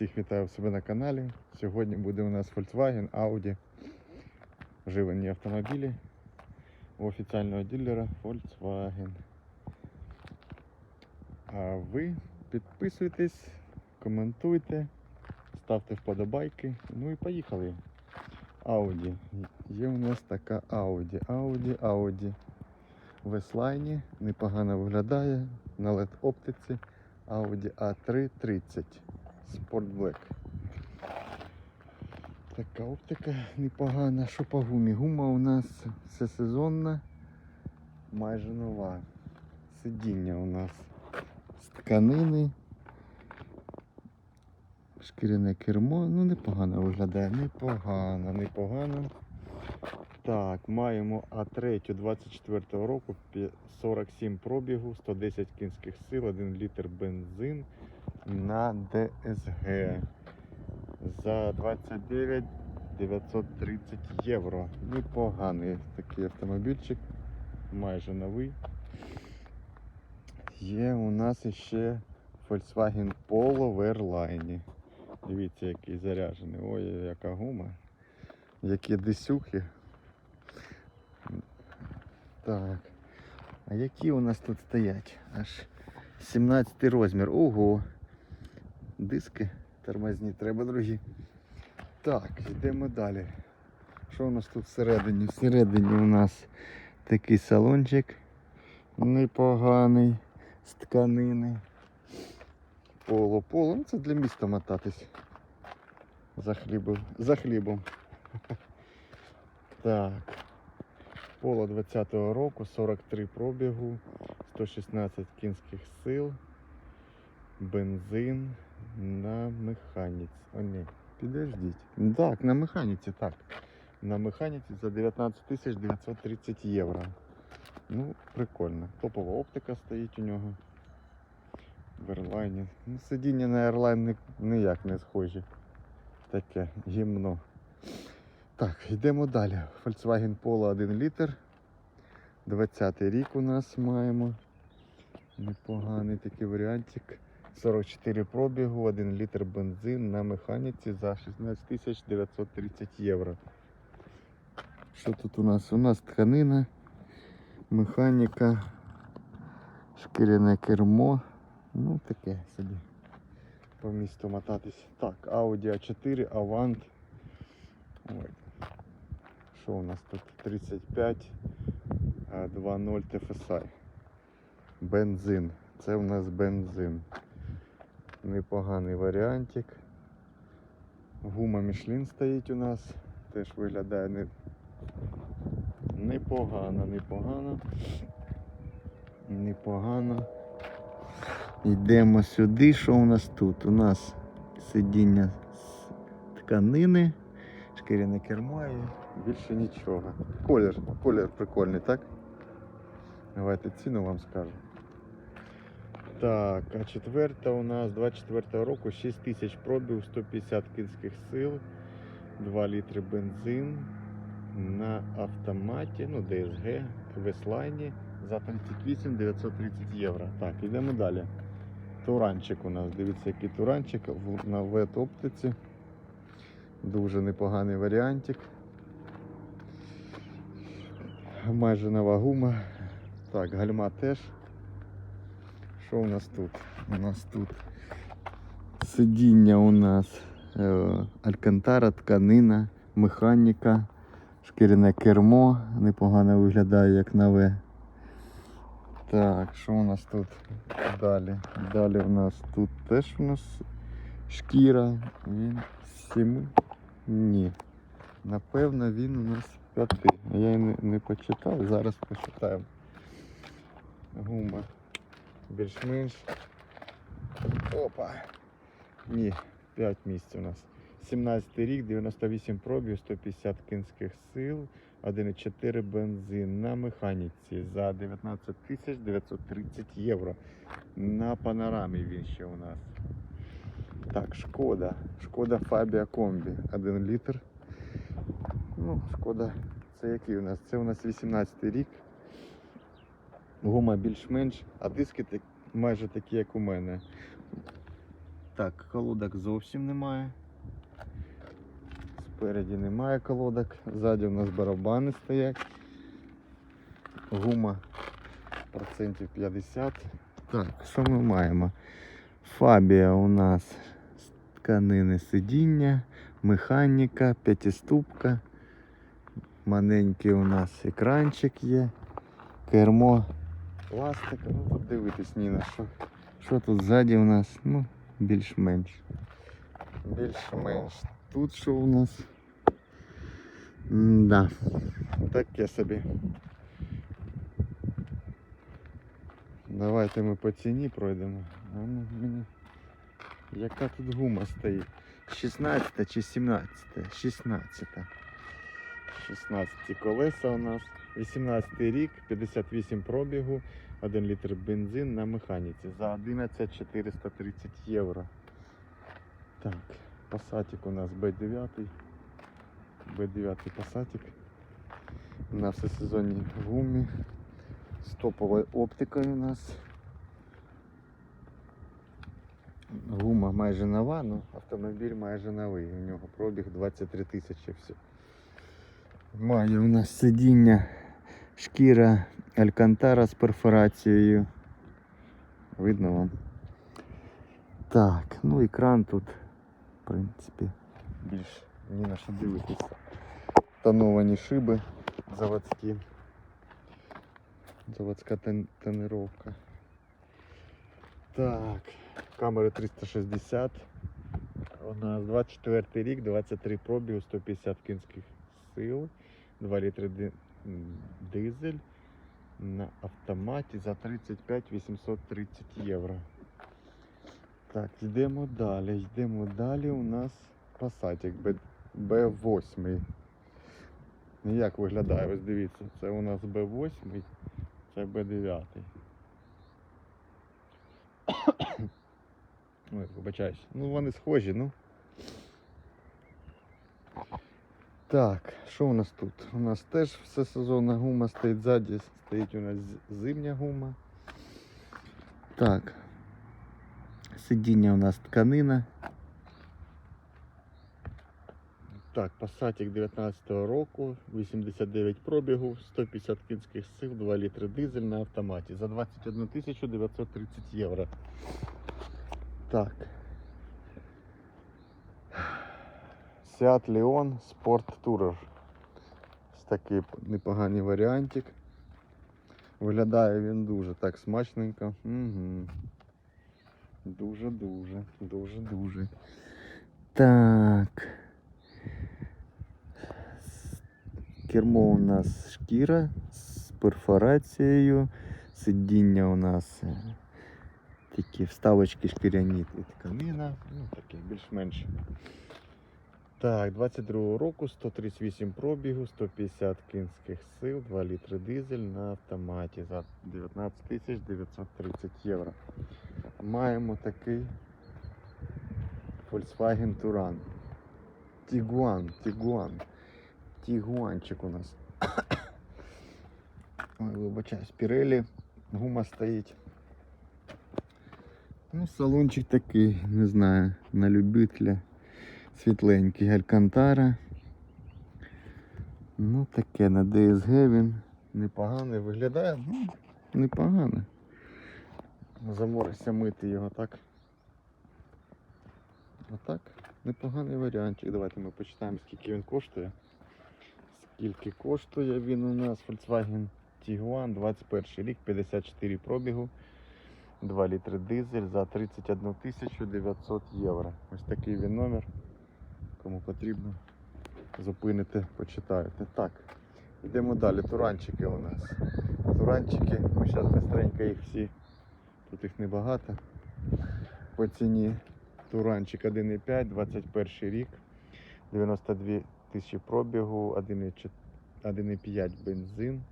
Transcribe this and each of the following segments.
Всіх вітаю в себе на каналі. Сьогодні буде у нас Volkswagen, Audi. Вживані автомобілі у офіціального дилера Volkswagen. А ви підписуйтесь, коментуйте, ставте вподобайки. Ну і поїхали. Audi. Є у нас така Audi. Audi, Audi. В S-Line непогано виглядає на LED оптиці. Audi A3 30 Sport Black. Така оптика непогана. Що по гумі? Гума у нас все сезонна, майже нова. Сидіння у нас з тканини. Шкіряне кермо. Ну непогано виглядає. Непогано, непогано. Так, маємо А3 24 року, 47 пробігу, 110 кінських сил, 1 літр бензин на ДСГ за 29 930 євро. Непоганий такий автомобільчик, майже новий. Є у нас ще Volkswagen Polo в Airline. Дивіться, який заряджений. Ой, яка гума. Які десюхи. Так. А які у нас тут стоять? Аж 17 розмір. Ого. Диски тормозні, треба другі. Так, йдемо далі. Що у нас тут всередині? Всередині у нас такий салончик непоганий з тканини. Поло, поло. Ну це для міста мотатись. За хлібом. За хлібом. Так. Поло 20-го року, 43 пробігу, 116 кінських сил, бензин на механіці. О, ні, підождіть. Так, на механіці, так. На механіці за 19 тисяч 930 євро. Ну, прикольно. Топова оптика стоїть у нього. В Airline. Ну, сидіння на ні- ніяк не схожі. Таке гімно. Так, йдемо далі. Volkswagen Polo 1 літр. 20 рік у нас маємо. Непоганий такий варіантик. 44 пробігу, 1 літр бензин на механіці за 16 930 євро. Що тут у нас? У нас тканина, механіка, шкіряне кермо. Ну таке собі. По місту мотатись. Так, Audi A4, Avant. Ой. Що у нас тут? 35 а, 2.0 TFSI. Бензин. Це у нас бензин. Непоганий варіантик. Гума Мішлін стоїть у нас. Теж виглядає не... непогано, непогано. Непогано. Йдемо сюди. Що у нас тут? У нас сидіння з тканини, шкіряне кермо і більше нічого. Колір, колір прикольний, так? Давайте ціну вам скажу. Так, а четверта у нас 24 року 6 тисяч пробіг, 150 кінських сил, 2 літри бензин на автоматі, ну DSG, в S-Line за 38 930 євро. Так, йдемо далі. Туранчик у нас, дивіться, який туранчик на вет оптиці. Дуже непоганий варіантик. Майже нова гума. Так, гальма теж. Що у нас тут? У нас тут сидіння у нас е, алькантара, тканина, механіка, шкіряне кермо, непогано виглядає як нове. Так, що у нас тут далі? Далі у нас тут теж у нас шкіра. Він сім. Ні. Напевно, він у нас п'яти. Я не, не почитав, зараз почитаємо. Гума більш-менш. Опа. Ні, 5 місць у нас. 17 рік, 98 пробів, 150 кінських сил, 1,4 бензин на механіці за 19 тисяч 930 євро. На панорамі він ще у нас. Так, шкода. Шкода Фабія Комбі. 1 літр. Ну, шкода. Це який у нас? Це у нас 18 рік. Гума більш-менш, а диски так, майже такі, як у мене. Так, колодок зовсім немає. Спереді немає колодок. Ззаді у нас барабани стоять. Гума процентів 50. Так, що ми маємо? Фабія у нас з тканини сидіння, механіка, п'ятиступка. Маленький у нас екранчик є. Кермо пластика. Ну тут дивитись ні на що. Що тут ззаді у нас? Ну, більш-менш. Більш-менш. Тут що у нас? Да. Таке собі. Давайте ми по ціні пройдемо. А ну, мені... Яка тут гума стоїть? 16 чи 17? 16. 16 колеса у нас. 18 рік, 58 пробігу, 1 літр бензин на механіці за 11 430 євро. Так, пасатик у нас B9. B9 пасатик. На всесезонній гумі. З топовою оптикою у нас. Гума майже нова, ну автомобіль майже новий. У нього пробіг 23 тисячі. Має у нас сидіння шкіра Алькантара з перфорацією. Видно вам? Так, ну екран тут, в принципі, більш ні на що дивитися. Тоновані шиби заводські. Заводська тон- тонировка. Так, камери 360. У нас 24 рік, 23 пробігу, 150 кінських сил, 2 літри ди- м, дизель на автоматі за 35 830 євро. Так, йдемо далі. Йдемо далі. У нас B- B8. Ну, Як виглядає? Ось дивіться, це у нас B8, це B9. Ой, вибачаюсь. Ну вони схожі, ну. Так, що у нас тут? У нас теж все сезонна гума стоїть ззаді, стоїть у нас зимня гума. Так. Сидіння у нас тканина. Так, Passatик 19-го року, 89 пробігу, 150 кінських сил, 2 літри дизель на автоматі за 21 930 євро. Так. Seat Leon Sport Tourer. Ось такий непоганий варіантик. Виглядає він дуже так смачненько. Угу. Дуже-дуже, дуже-дуже. Так. Кермо у нас шкіра з перфорацією. Сидіння у нас е, такі вставочки шкіряні і тканина. Ну, таке більш-менш. Так, 22 року, 138 пробігу, 150 кінських сил, 2 літри дизель на автоматі за 19 930 євро. Маємо такий Volkswagen Touran. Tiguan, Tiguan. Тігуанчик у нас. Ой, вибачаюсь, Pirelli, гума стоїть. Ну, салончик такий, не знаю, на любителя. Світленький Алькантара. Ну таке на DSG він непоганий виглядає, ну, непогано. Заморися мити його так. Отак, непоганий варіантик. Давайте ми почитаємо, скільки він коштує. Скільки коштує він у нас Volkswagen Tiguan 21 рік, 54 пробігу, 2 літри дизель за 31 900 євро. Ось такий він номер. Кому потрібно, зупините, почитаєте. Так, йдемо далі. Туранчики у нас. Туранчики, ми зараз быстренько їх всі, тут їх небагато. По ціні Туранчик 1,5, 21 рік, 92 тисячі пробігу, 1,5 бензин,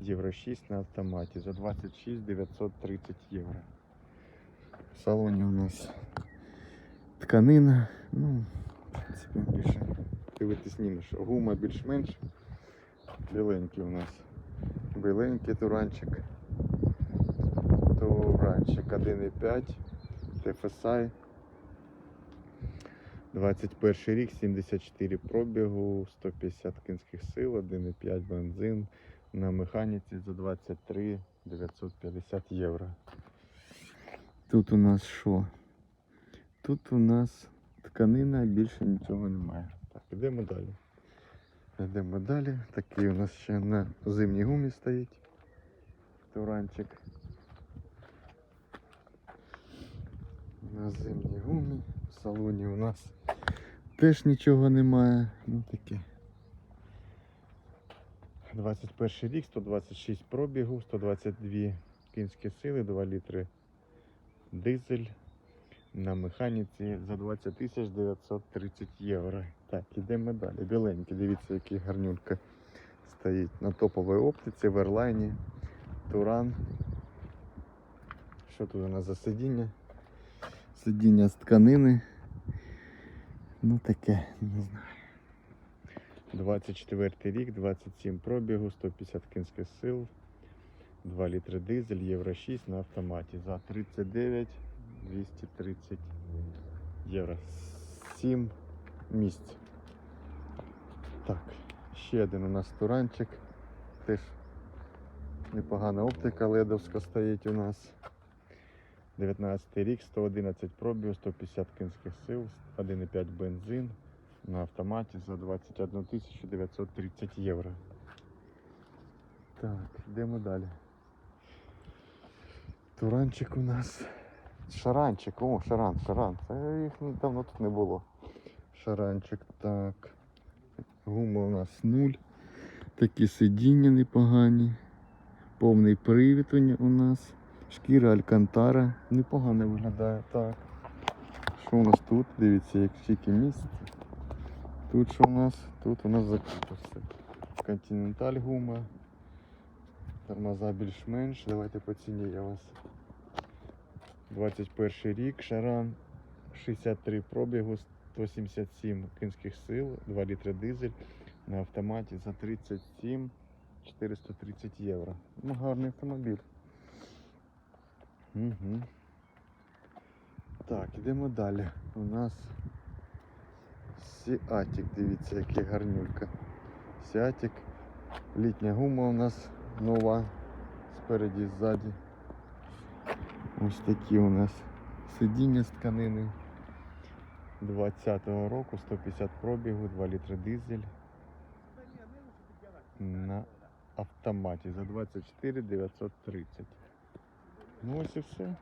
Євро 6 на автоматі за 26 930 євро. В салоні у нас тканина, ну, принципі, більше дивитись ні. Гума більш-менш. Біленький у нас. Біленький туранчик. Туранчик 1,5 TFSI 21 рік, 74 пробігу, 150 кінських сил, 1,5 бензин на механіці за 23 950 євро. Тут у нас що? Тут у нас тканина, більше нічого немає. Так, йдемо далі. Йдемо далі. Такий у нас ще на зимній гумі стоїть. Туранчик. На зимній гумі. В салоні у нас теж нічого немає. Ну таке. 21 рік, 126 пробігу, 122 кінські сили, 2 літри дизель на механіці за 20 тисяч 930 євро. Так, ідемо далі. Біленький, дивіться, який гарнюнка стоїть на топовій оптиці в ерлайні. Туран. Що тут у нас за сидіння? Сидіння з тканини. Ну таке, не знаю. 24 рік, 27 пробігу, 150 кінських сил, 2 літри дизель, євро 6 на автоматі за 39 230 євро. 7 місць. Так, ще один у нас туранчик. Теж непогана оптика ледовська стоїть у нас. 19 рік, 111 пробігу, 150 кінських сил, 1,5 бензин на автоматі за 21 930 євро. Так, йдемо далі. Туранчик у нас. Шаранчик, о, шаран, шаран. Це їх давно тут не було. Шаранчик, так. Гума у нас нуль. Такі сидіння непогані. Повний привід у нас. Шкіра Алькантара. Непогано виглядає. Так. Що у нас тут? Дивіться, як скільки місць. Тут що у нас? Тут у нас закрито все. Континенталь гума. Тормоза більш-менш. Давайте по я вас. 21 рік, шаран, 63 пробігу, 177 кінських сил, 2 літри дизель на автоматі за 37 430 євро. Ну, гарний автомобіль. Угу. Так, йдемо далі. У нас Сіатік, дивіться, який гарнюлька. Сіатік. Літня гума у нас нова. Спереді ззаді. Ось такі у нас сидіння з тканини 20-го року, 150 пробігу, 2 літри дизель на автоматі за 24 930. Ну ось і все.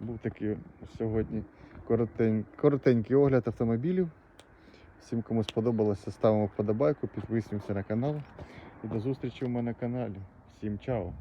Був такий сьогодні коротень, коротенький огляд автомобілів. Всім, кому сподобалося, ставимо вподобайку, підписуємося на канал. І до зустрічі у мене на каналі. Всім чао!